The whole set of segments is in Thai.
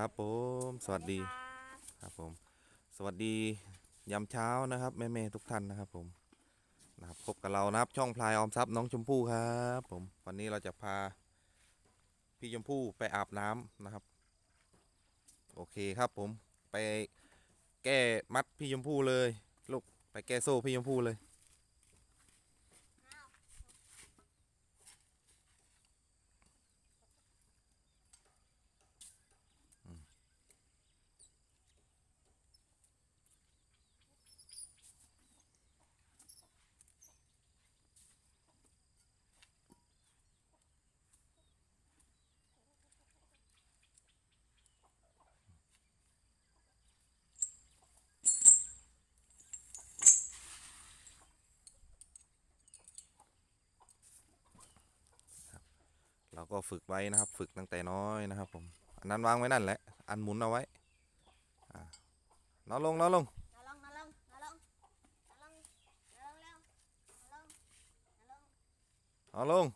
ครับผมสวัสดีครับผม สวัสดียามเช้านะครับแม่เมทุกท่านนะครับผมนะครับพบกับเรานะครับช่องพลายออมทรัพย์น้องชมพู่ครับผมวันนี้เราจะพาพี่ชมพู่ไปอาบน้ำนะครับ โอเคครับผมไปแก้มัดพี่ชมพู่เลยลูกไปแก้โซ่พี่ชมพู่เลย เราก็ฝึกไว้นะครับ ฝึกตั้งแต่น้อยนะครับผมอันนั้นวางไว้นั่นแหละ อันหมุนเอาไว้นอนลงนอนลงนอนลงนอนลงนอนลงนอนลงนอนลงเร็วนอนลง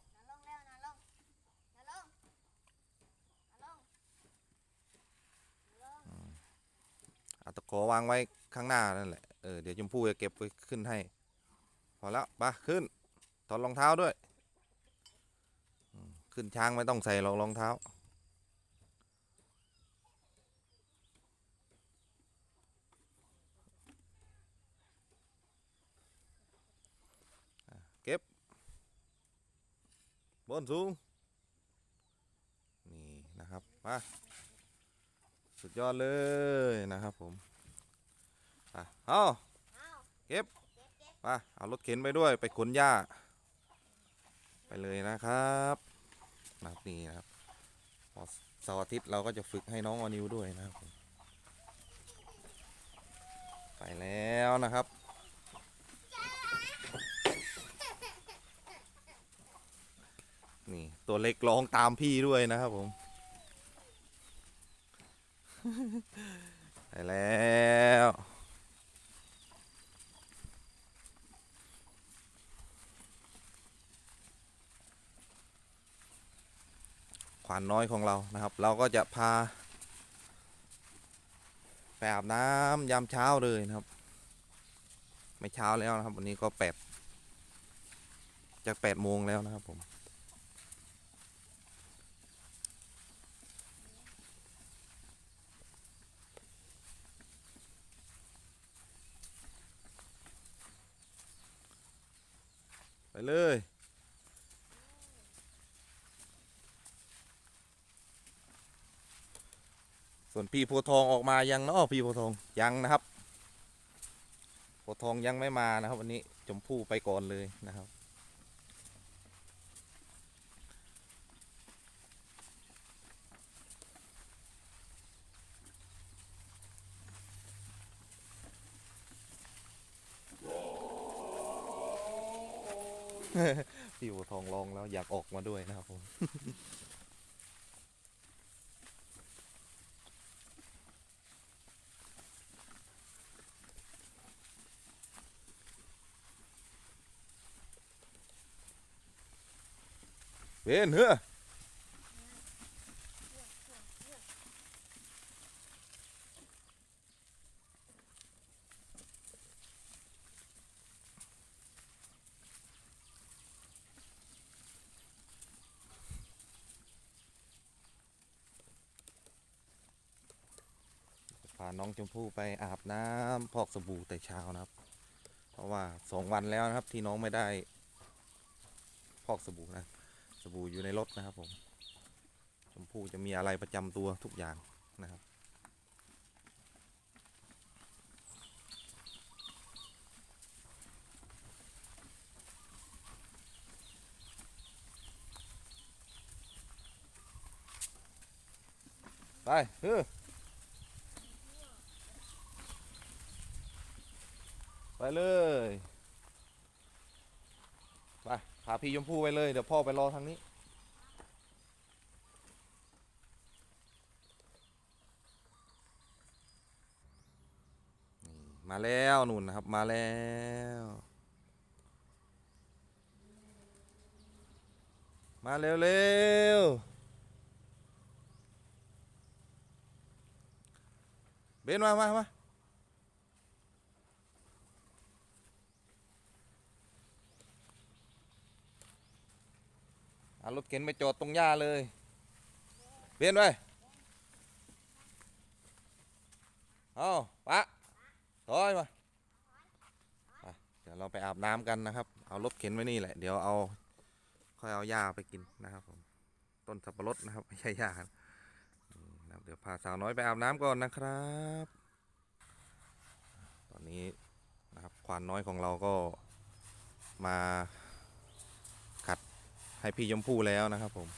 วาตะขอวางไว้ข้างหน้านั่นแหละ เออ เดี๋ยวชมพู่จะเก็บไว้ขึ้นให้ พอแล้วไปะขึ้น ถอดรองเท้าด้วย ขึ้นช้างไม่ต้องใส่รอกรองเท้า เก็บบนสูง นี่นะครับ มา สุดยอดเลยนะครับผมอะเอาเก็บเก็บเก็บไปเอารถเข็นไปด้วยไปขนหญ้าไปเลยนะครับ นะครับนี่นะครับพอเสาร์อาทิตย์เราก็จะฝึกให้น้องออนิวด้วยนะครับผมไปแล้วนะครับนี่ตัวเล็กร้องตามพี่ด้วยนะครับผม ไปแล้ว ขวานน้อยของเรานะครับ เราก็จะพาไปอาบน้ำยามเช้าเลยนะครับ ไม่เช้าแล้วนะครับ วันนี้ก็แปดจากแปดโมงแล้วนะครับผมไปเลย ส่วนพี่โพทองออกมายังเนาะพี่โพทองยังนะครับโพทองยังไม่มานะครับ วันนี้ชมพู่ไปก่อนเลยนะครับพี่โพทองร้องแล้วอยากออกมาด้วยนะครับผม เวนเฮ้อพาน้องชมพู่ไปอาบน้ำพอกสบู่แต่เช้านะครับ เพราะว่าสองวันแล้วนะครับที่น้องไม่ได้ พอกสบู่นะ บู่อยู่ในรถนะครับผมชมพู่จะมีอะไรประจำตัวทุกอย่างนะครับ ไปเฮ้อไปเลย พาพี่ชมพู่ไปเลย เดี๋ยวพ่อไปรอทางนี้นี่มาแล้วนู่นนะครับ มาแล้วมาเร็วเร็วเบนมามามาารถเข็นไปจอดตรงหญ้าเลยเบนไปเอาปะถอยมาเดี๋ยวเราไปอาบน้ำกันนะครับ เอารถเข็นไว้นี่แหละ เดี๋ยวเอาค่อยเอาหญ้าไปกินนะครับผม ต้นสับปะรดนะครับไม่ใช่หญ้าครับเดี๋ยวพาสาวน้อยไปอาบน้ำก่อนนะครับ ตอนนี้นะครับควานน้อยของเราก็มา ให้พี่ยมพู่แล้วนะครับผม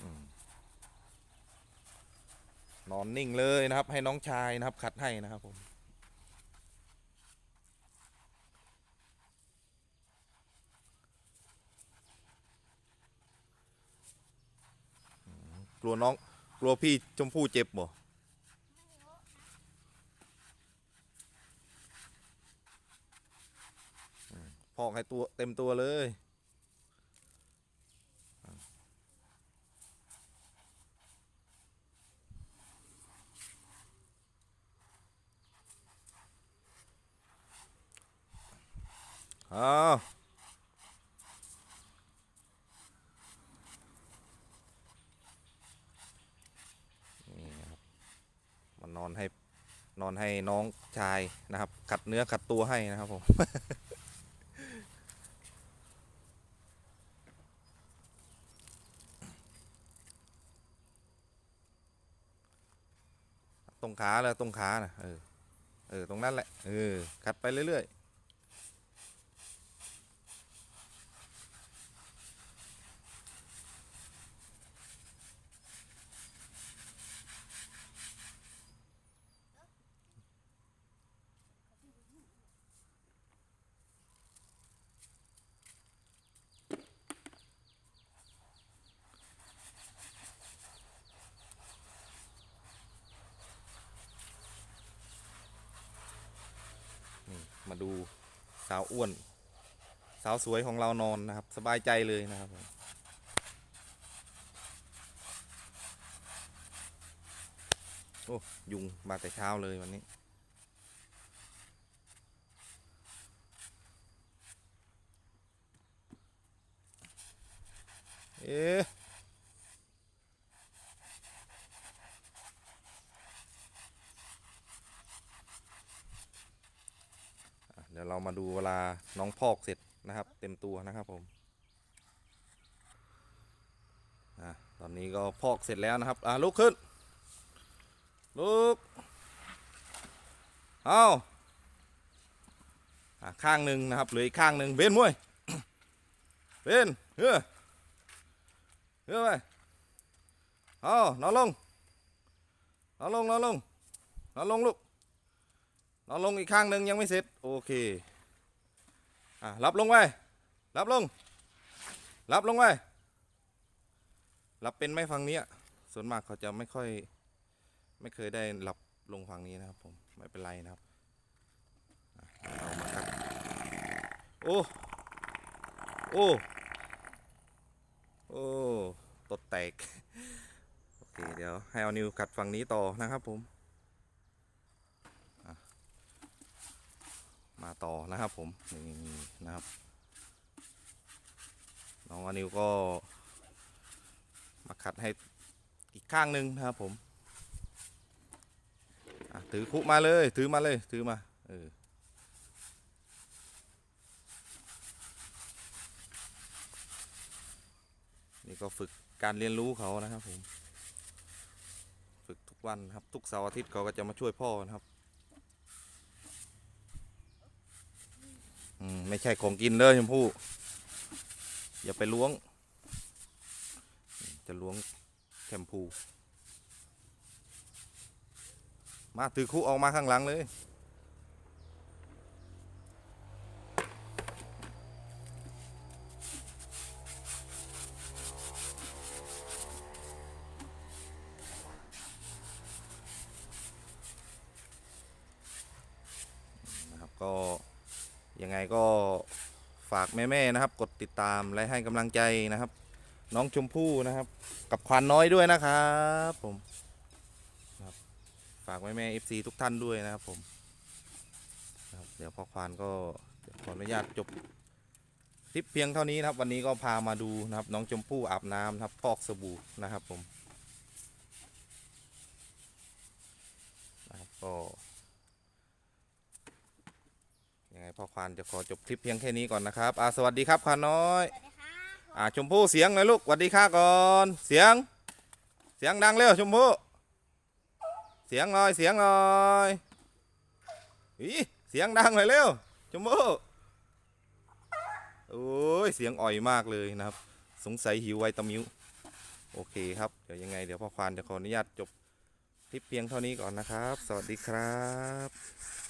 อืมนอนนิ่งเลยนะครับ ให้น้องชายนะครับ ขัดให้นะครับผมกลัวน้อง กลัวพี่ชมพู่เจ็บบ่อืม พอกให้ตัวเต็มตัวเลย อ้าวนี่ครับมานอนให้นอนให้น้องชายนะครับขัดเนื้อขัดตัวให้นะครับผม รงขาเลยตรงขานะเออเออตรงนั้นแหละเออขัดไปเรื่อยๆนี่ มาดูสาวอ้วน สาวสวยของเรานอนนะครับ สบายใจเลยนะครับผมโอ้ยุงมาแต่เช้าเลยวันนี้ เอ๊ะอะเดี๋ยวเรามาดูเวลาน้องพอกเสร็จนะครับ เต็มตัวนะครับผมอะตอนนี้ก็พอกเสร็จแล้วนะครับอะลุกขึ้นลุกเอาอะข้างหนึ่งนะครับเหลืออีกข้างหนึ่งเบนมวยเบนเฮ้อเฮ้ยไปเอานอนลงนอนลงนอนลงนอนลงลูก นอนลงอีกข้างหนึ่งยังไม่เสร็จ โอเคอะรับลงไปรับลง รับลงไปรับเป็นไหมฝั่งนี้ส่วนมากเขาจะไม่ค่อย ไม่เคยได้รับลงฝั่งนี้นะครับผมไม่เป็นไรนะครับเอามาครับโอ้โอ้โอ้ตดแตก โอเค เดี๋ยวให้เอานิวกัดฝั่งนี้ต่อนะครับผมอะ มาต่อนะครับผมนี่นะครับน้องอานิวก็ มาขัดให้อีกข้างหนึ่งนะครับผมถือคุมาเลยถือมาเลยถือมาเออนี่ก็ฝึกการเรียนรู้เขานะครับผม ฝึกทุกวันครับทุกเสาร์อาทิตย์เขาก็จะมาช่วยพ่อนะครับอืม ไม่ใช่ของกินเลยชมพู่อย่าไปล้วง จะล้วงแชมพู มาถือคุออกมาข้างหลังเลย นะครับก็ ยังไงก็ฝากแม่ๆนะครับ กดติดตามและให้กำลังใจนะครับ น้องชมพู่นะครับ กับควานน้อยด้วยนะครับผมครับฝากแม่เอฟซีทุกท่านด้วยนะครับผมครับเดี๋ยวพ่อควานก็ขออนุญาตจบคลิปเพียงเท่านี้นะครับ วันนี้ก็พามาดูนะครับ น้องชมพู่อาบน้ำนะครับพอกสบู่นะครับผมนะครับก็ยัง ไงพ่อควานจะขอจบคลิปเพียงแค่นี้ก่อนนะครับอ่าสวัสดีครับควานน้อยสวัสดีครับอ่าชมพู่เสียงหน่อยลูกสวัสดีค่ะก่อน เสียง เสียงดังเร็วชมพู่เสียงหน่อยเสียงหน่อยอีเสียงดังหน่อยเร็วชมพู่โอ้ยเสียงอ่อยมากเลยนะครับ สงสัยหิวไวตามิวโอเคครับเดี๋ยวยังไงเดี๋ยวพ่อควานจะขออนุญาตจบคลิปเพียงเท่านี้ก่อนนะครับ สวัสดีครับ